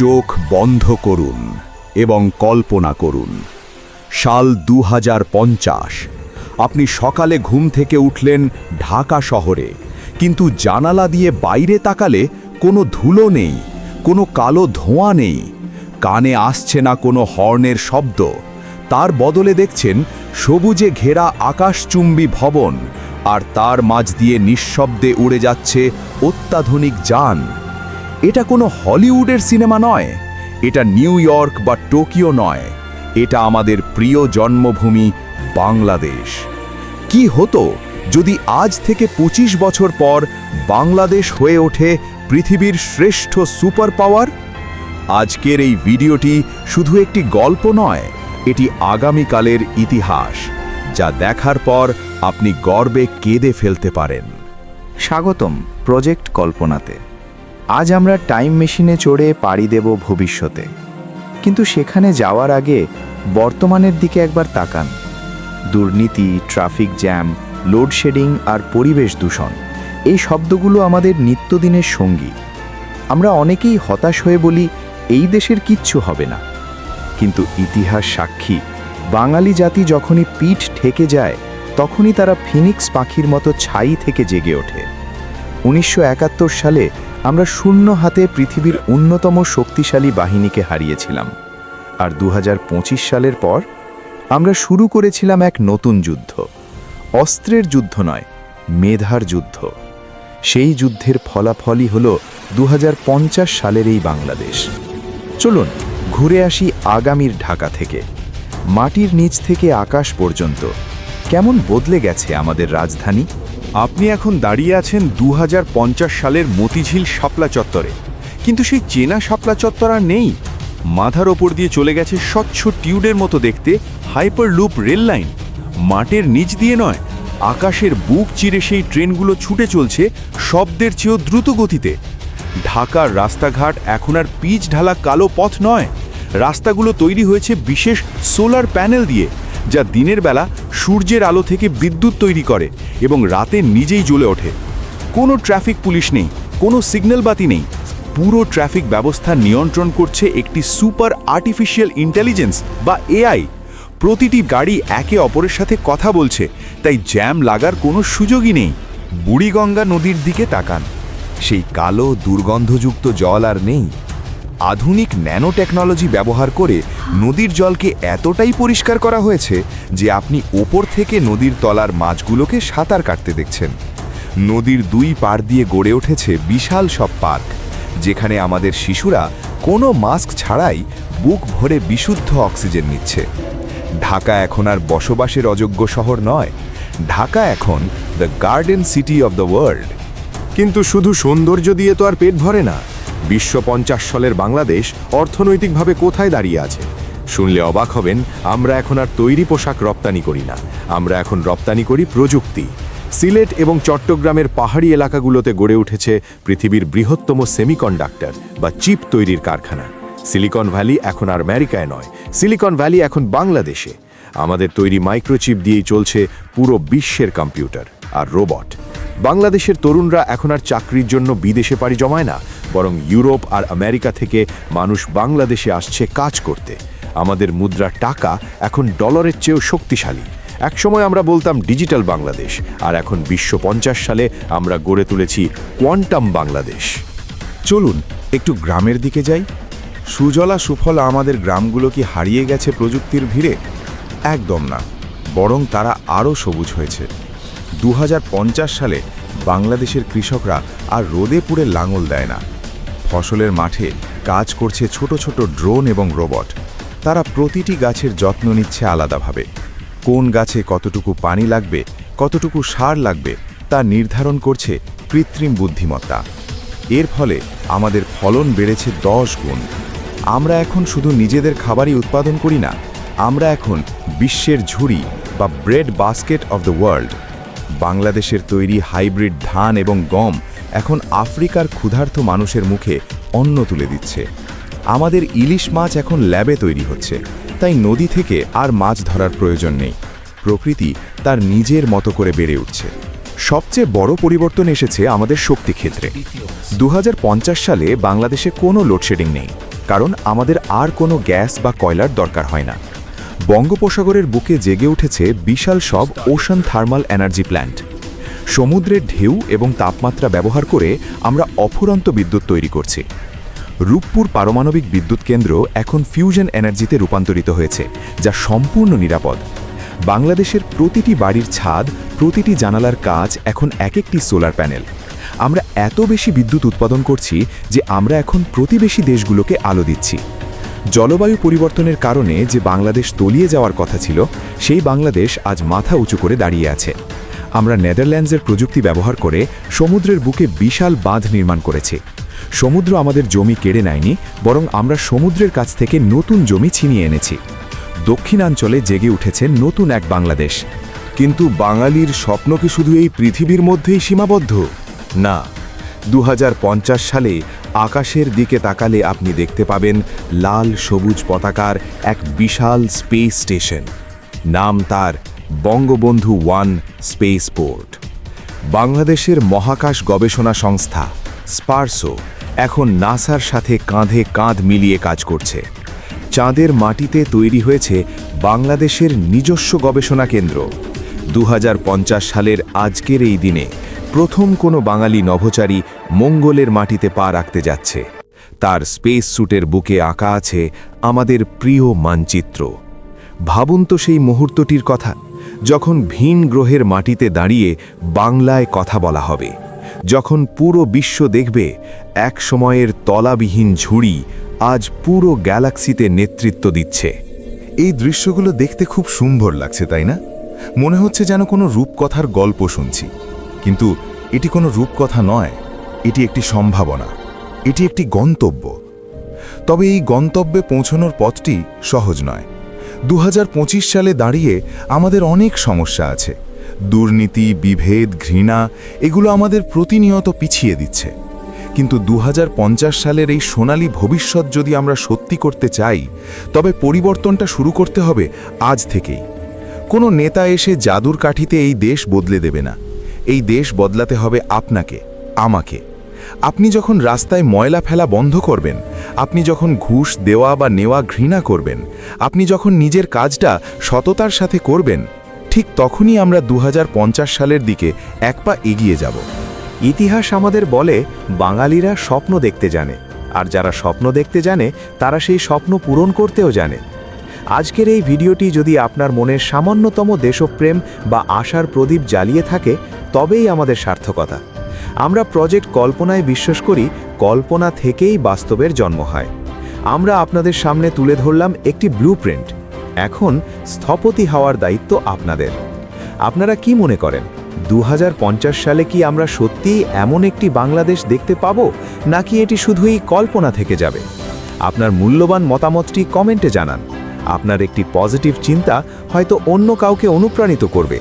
চোখ বন্ধ করুন এবং কল্পনা করুন। সাল দু হাজার পঞ্চাশ। আপনি সকালে ঘুম থেকে উঠলেন ঢাকা শহরে, কিন্তু জানালা দিয়ে বাইরে তাকালে কোনো ধুলো নেই, কোনো কালো ধোঁয়া নেই। কানে আসছে না কোনো হর্নের শব্দ। তার বদলে দেখছেন সবুজে ঘেরা আকাশচুম্বী ভবন, আর তার মাঝ দিয়ে নিঃশব্দে উড়ে যাচ্ছে অত্যাধুনিক যান। এটা কোনো হলিউডের সিনেমা নয়। এটা নিউ ইয়র্ক বা টোকিও নয়। এটা আমাদের প্রিয় জন্মভূমি বাংলাদেশ। কি হতো যদি আজ থেকে ২৫ বছর পর বাংলাদেশ হয়ে ওঠে পৃথিবীর শ্রেষ্ঠ সুপার পাওয়ার আজকের এই ভিডিওটি শুধু একটি গল্প নয়, এটি আগামীকালের ইতিহাস, যা দেখার পর আপনি গর্বে কেঁদে ফেলতে পারেন। স্বাগতম প্রজেক্ট কল্পনাতে। আজ আমরা টাইম মেশিনে চড়ে পাড়ি দেব ভবিষ্যতে। কিন্তু সেখানে যাওয়ার আগে বর্তমানের দিকে একবার তাকান। দুর্নীতি, ট্রাফিক জ্যাম লোডশেডিং আর পরিবেশ দূষণ, এই শব্দগুলো আমাদের নিত্যদিনের সঙ্গী। আমরা অনেকেই হতাশ হয়ে বলি, এই দেশের কিচ্ছু হবে না। কিন্তু ইতিহাস সাক্ষী, বাঙালি জাতি যখনই পিঠ ঠেকে যায়, তখনই তারা ফিনিক্স পাখির মতো ছাই থেকে জেগে ওঠে। উনিশশো একাত্তর সালে আমরা শূন্য হাতে পৃথিবীর অন্যতম শক্তিশালী বাহিনীকে হারিয়েছিলাম। আর দু হাজার পঁচিশ সালের পর আমরা শুরু করেছিলাম এক নতুন যুদ্ধ। অস্ত্রের যুদ্ধ নয়, মেধার যুদ্ধ। সেই যুদ্ধের ফলাফলই হল দু হাজার পঞ্চাশ সালের এই বাংলাদেশ। চলুন, ঘুরে আসি আগামীর ঢাকা থেকে। মাটির নিচ থেকে আকাশ পর্যন্ত। কেমন বদলে গেছে আমাদের রাজধানী? আপনি এখন দাঁড়িয়ে আছেন দু হাজার পঞ্চাশ সালের মতিঝিল শাপলা চত্বরে। কিন্তু সেই চেনা শাপলা চত্বর আর নেই। মাথার ওপর দিয়ে চলে গেছে স্বচ্ছ টিউডের মতো দেখতে হাইপার লুপ রেল লাইন। নিচ দিয়ে নয়, আকাশের বুক চিরে সেই ট্রেনগুলো ছুটে চলছে শব্দের চেয়েও দ্রুত গতিতে। ঢাকার রাস্তাঘাট এখন আর পিচ ঢালা কালো পথ নয়। রাস্তাগুলো তৈরি হয়েছে বিশেষ সোলার প্যানেল দিয়ে। যা দিনের বেলা সূর্যের আলো থেকে বিদ্যুৎ তৈরি করে এবং রাতে নিজেই জ্বলে ওঠে। কোনো ট্রাফিক পুলিশ নেই, কোনো সিগন্যাল বাতি নেই। পুরো ট্রাফিক ব্যবস্থা নিয়ন্ত্রণ করছে একটি সুপার আর্টিফিশিয়াল ইন্টেলিজেন্স বা এআই। প্রতিটি গাড়ি একে অপরের সাথে কথা বলছে, তাই জ্যাম লাগার কোনো সুযোগই নেই। বুড়িগঙ্গা নদীর দিকে তাকান। সেই কালো দুর্গন্ধযুক্ত জল আর নেই। আধুনিক ন্যানো টেকনোলজি ব্যবহার করে নদীর জলকে এতটাই পরিষ্কার করা হয়েছে যে আপনি ওপর থেকে নদীর তলার মাছগুলোকে সাঁতার কাটতে দেখছেন। নদীর দুই পার দিয়ে গড়ে উঠেছে বিশাল সব পার্ক, যেখানে আমাদের শিশুরা কোনো মাস্ক ছাড়াই বুক ভরে বিশুদ্ধ অক্সিজেন নিচ্ছে। ঢাকা এখন আর বসবাসের অযোগ্য শহর নয়, ঢাকা এখন the garden city of the world কিন্তু শুধু সৌন্দর্য দিয়ে তো আর পেট ভরে না বিশ্ব পঞ্চাশ সালের বাংলাদেশ অর্থনৈতিকভাবে কোথায় দাঁড়িয়ে আছে? শুনলে অবাক হবেন, আমরা এখন আর তৈরি পোশাক রপ্তানি করি না। আমরা এখন রপ্তানি করি প্রযুক্তি। সিলেট এবং চট্টগ্রামের পাহাড়ি এলাকাগুলোতে গড়ে উঠেছে পৃথিবীর বৃহত্তম সেমিকন্ডাক্টর বা চিপ তৈরির কারখানা। সিলিকন ভ্যালি এখন আর আমেরিকায় নয়, সিলিকন ভ্যালি এখন বাংলাদেশে। আমাদের তৈরি মাইক্রোচিপ দিয়েই চলছে পুরো বিশ্বের কম্পিউটার আর রোবট। বাংলাদেশের তরুণরা এখন আর চাকরির জন্য বিদেশে পাড়ি জমায় না বরং ইউরোপ আর আমেরিকা থেকে মানুষ বাংলাদেশে আসছে কাজ করতে। আমাদের মুদ্রার টাকা এখন ডলারের চেয়েও শক্তিশালী। একসময় আমরা বলতাম ডিজিটাল বাংলাদেশ, আর এখন বিশ্ব পঞ্চাশ সালে আমরা গড়ে তুলেছি কোয়ান্টাম বাংলাদেশ। চলুন, একটু গ্রামের দিকে যাই। সুজলা সুফলা আমাদের গ্রামগুলো কি হারিয়ে গেছে প্রযুক্তির ভিড়ে? একদম না, বরং তারা আরও সবুজ হয়েছে। দু হাজার পঞ্চাশ সালে বাংলাদেশের কৃষকরা আর রোদে পুড়ে লাঙল দেয় না। ফসলের মাঠে কাজ করছে ছোট ছোট ড্রোন এবং রোবট। তারা প্রতিটি গাছের যত্ন নিচ্ছে আলাদাভাবে। কোন গাছে কতটুকু পানি লাগবে, কতটুকু সার লাগবে, তা নির্ধারণ করছে কৃত্রিম বুদ্ধিমত্তা। এর ফলে আমাদের ফলন বেড়েছে দশ গুণ। আমরা এখন শুধু নিজেদের খাবারই উৎপাদন করি না, আমরা এখন বিশ্বের ঝুড়ি বা bread basket of the world বাংলাদেশের তৈরি হাইব্রিড ধান এবং গম এখন আফ্রিকার ক্ষুধার্ত মানুষের মুখে অন্ন তুলে দিচ্ছে। আমাদের ইলিশ মাছ এখন ল্যাবে তৈরি হচ্ছে, তাই নদী থেকে আর মাছ ধরার প্রয়োজন নেই। প্রকৃতি তার নিজের মতো করে বেড়ে উঠছে। সবচেয়ে বড় পরিবর্তন এসেছে আমাদের শক্তি ক্ষেত্রে। দু হাজার পঞ্চাশ সালে বাংলাদেশে কোনো লোডশেডিং নেই, কারণ আমাদের আর কোনো গ্যাস বা কয়লার দরকার হয় না। বঙ্গোপসাগরের বুকে জেগে উঠেছে বিশাল সব ওশান থার্মাল এনার্জি প্ল্যান্ট। সমুদ্রের ঢেউ এবং তাপমাত্রা ব্যবহার করে আমরা অফুরন্ত বিদ্যুৎ তৈরি করছি। রূপপুর পারমাণবিক বিদ্যুৎ কেন্দ্র এখন ফিউশন এনার্জিতে রূপান্তরিত হয়েছে, যা সম্পূর্ণ নিরাপদ। বাংলাদেশের প্রতিটি বাড়ির ছাদ, প্রতিটি জানালার কাজ এখন এক একটি সোলার প্যানেল আমরা এত বেশি বিদ্যুৎ উৎপাদন করছি যে আমরা এখন প্রতিবেশী দেশগুলোকে আলো দিচ্ছি। জলবায়ু পরিবর্তনের কারণে যে বাংলাদেশ তলিয়ে যাওয়ার কথা ছিল, সেই বাংলাদেশ আজ মাথা উঁচু করে দাঁড়িয়ে আছে। আমরা নেদারল্যান্ডসের প্রযুক্তি ব্যবহার করে সমুদ্রের বুকে বিশাল বাঁধ নির্মাণ করেছি। সমুদ্র আমাদের জমি কেড়ে নেয়নি, বরং আমরা সমুদ্রের কাছ থেকে নতুন জমি ছিনিয়ে এনেছি। দক্ষিণাঞ্চলে জেগে উঠেছে নতুন এক বাংলাদেশ। কিন্তু বাঙালির স্বপ্ন কি শুধু এই পৃথিবীর মধ্যেই সীমাবদ্ধ? না। দু হাজার পঞ্চাশ সালে আকাশের দিকে তাকালে আপনি দেখতে পাবেন লাল সবুজ পতাকার এক বিশাল স্পেস স্টেশন। নাম তার বঙ্গবন্ধু ওয়ান স্পেস পোর্ট বাংলাদেশের মহাকাশ গবেষণা সংস্থা, স্পার্সো, এখন নাসার সাথে কাঁধে কাঁধ মিলিয়ে কাজ করছে। চাঁদের মাটিতে তৈরি হয়েছে বাংলাদেশের নিজস্ব গবেষণা কেন্দ্র। দু হাজার পঞ্চাশ সালের আজকের এই দিনে প্রথম কোনো বাঙালি নভোচারী মঙ্গলের মাটিতে পা রাখতে যাচ্ছে। তার স্পেস স্যুটের বুকে আঁকা আছে আমাদের প্রিয় মানচিত্র। ভাবুন তো সেই মুহূর্তটির কথা। যখন ভিন গ্রহের মাটিতে দাঁড়িয়ে বাংলায় কথা বলা হবে, যখন পুরো বিশ্ব দেখবে এক সময়ের তলাবিহীন ঝুড়ি আজ পুরো গ্যালাক্সিতে নেতৃত্ব দিচ্ছে। এই দৃশ্যগুলো দেখতে খুব সুন্দর লাগছে, তাই না? মনে হচ্ছে যেন কোনো রূপকথার গল্প শুনছি। কিন্তু এটি কোনো রূপকথা নয়, এটি একটি সম্ভাবনা, এটি একটি গন্তব্য। তবে এই গন্তব্যে পৌঁছানোর পথটি সহজ নয়। দু হাজার পঁচিশ সালে দাঁড়িয়ে আমাদের অনেক সমস্যা আছে। দুর্নীতি, বিভেদ, ঘৃণা, এগুলো আমাদের প্রতিনিয়ত পিছিয়ে দিচ্ছে। কিন্তু দু হাজার পঞ্চাশ সালের এই সোনালী ভবিষ্যৎ যদি আমরা সত্যি করতে চাই, তবে পরিবর্তনটা শুরু করতে হবে আজ থেকেই। কোনো নেতা এসে জাদুর কাঠিতে এই দেশ বদলে দেবে না। এই দেশ বদলাতে হবে আপনাকে, আমাকে। আপনি যখন রাস্তায় ময়লা ফেলা বন্ধ করবেন, আপনি যখন ঘুষ দেওয়া বা নেওয়া ঘৃণা করবেন, আপনি যখন নিজের কাজটা সততার সাথে করবেন, ঠিক তখনই আমরা দু হাজার পঞ্চাশ সালের দিকে এক পা এগিয়ে যাব। ইতিহাস আমাদের বলে, বাঙালিরা স্বপ্ন দেখতে জানে, আর যারা স্বপ্ন দেখতে জানে, তারা সেই স্বপ্ন পূরণ করতেও জানে। আজকের এই ভিডিওটি যদি আপনার মনের সামান্যতম দেশপ্রেম বা আশার প্রদীপ জ্বালিয়ে থাকে, তবেই আমাদের সার্থকতা। আমরা প্রজেক্ট কল্পনায় বিশ্বাস করি কল্পনা থেকেই বাস্তবের জন্ম হয়। আমরা আপনাদের সামনে তুলে ধরলাম একটি ব্লুপ্রিন্ট এখন স্থপতি হওয়ার দায়িত্ব আপনাদের। আপনারা কি মনে করেন দু হাজার পঞ্চাশ সালে কি আমরা সত্যিই এমন একটি বাংলাদেশ দেখতে পাব, নাকি এটি শুধুই কল্পনা থেকে যাবে? আপনার মূল্যবান মতামতটি কমেন্টে জানান। আপনার একটি পজিটিভ চিন্তা হয়তো অন্য কাউকে অনুপ্রাণিত করবে।